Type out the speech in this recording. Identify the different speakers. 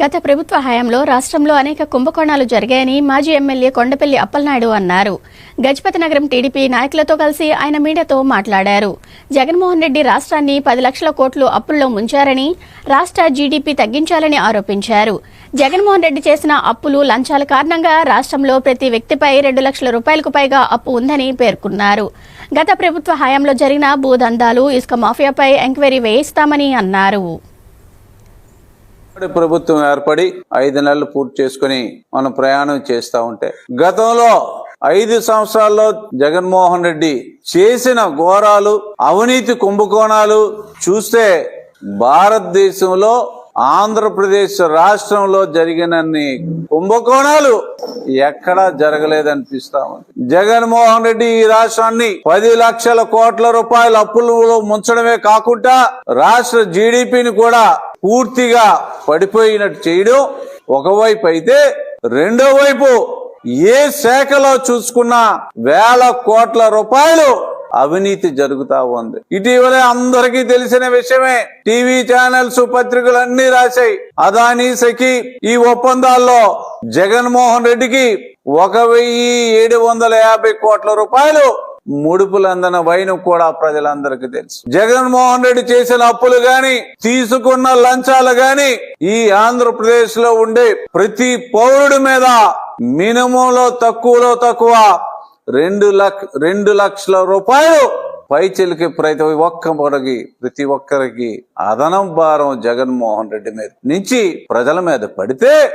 Speaker 1: గత ప్రభుత్వ హయాంలో రాష్ట్రంలో అనేక కుంభకోణాలు జరిగాయని మాజీ ఎమ్మెల్యే కొండపల్లి అప్పలనాయుడు అన్నారు. గజపతి నగరం టీడీపీ నాయకులతో కలిసి ఆయన మీడియాతో మాట్లాడారు. జగన్మోహన్ రెడ్డి రాష్ట్రాన్ని పది లక్షల కోట్లు అప్పుల్లో ముంచారని రాష్ట్ర జీడీపీ తగ్గించాలని ఆరోపించారు. జగన్మోహన్ రెడ్డి చేసిన అప్పులు లంచాల కారణంగా రాష్ట్రంలో ప్రతి వ్యక్తిపై రెండు లక్షల రూపాయలకు పైగా అప్పు ఉందని పేర్కొన్నారు. గత ప్రభుత్వ హయాంలో జరిగిన భూదందాలు ఇసుక మాఫియాపై ఎంక్వైరీ వేయిస్తామని అన్నారు.
Speaker 2: ప్రభుత్వం ఏర్పడి ఐదు నెలలు పూర్తి చేసుకుని మనం ప్రయాణం చేస్తూ ఉంటే. గతంలో ఐదు సంవత్సరాల్లో జగన్మోహన్ రెడ్డి చేసిన ఘోరాలు అవినీతి కుంభకోణాలు చూస్తే భారతదేశంలో ఆంధ్రప్రదేశ్ రాష్ట్రంలో జరిగినన్ని కుంభకోణాలు ఎక్కడా జరగలేదనిపిస్తా ఉంది. జగన్మోహన్ రెడ్డి ఈ రాష్ట్రాన్ని పది లక్షల కోట్ల రూపాయల అప్పులు ముంచడమే కాకుండా రాష్ట్ర జీడిపిని కూడా పూర్తిగా పడిపోయినట్టు చేయడం ఒకవైపు అయితే రెండో వైపు ఏ శాఖలో చూసుకున్నా వేల కోట్ల రూపాయలు అవినీతి జరుగుతా ఉంది. ఇటీవలే అందరికీ తెలిసిన విషయమే టీవీ ఛానల్స్ పత్రికలు అన్ని రాశాయి. అదానీ సఖి ఈ ఒప్పందాల్లో జగన్మోహన్ రెడ్డికి ఒక వెయ్యి ఏడు వందల యాభై కోట్ల రూపాయలు ముడుపులందన వైను కూడా ప్రజలందరికీ తెలుసు. జగన్మోహన్ రెడ్డి చేసిన అప్పులు గాని తీసుకున్న లంచాలు గాని ఈ ఆంధ్రప్రదేశ్లో ఉండే ప్రతి పౌరుడి మీద మినిమంలో తక్కువలో తక్కువ రెండు లక్ష రెండు లక్షల రూపాయలు పైచిలకి ప్రతి ఒక్కరికి ప్రతి ఒక్కరికి అదనం భారం జగన్మోహన్ రెడ్డి మీద. నుంచి ప్రజల మీద పడితే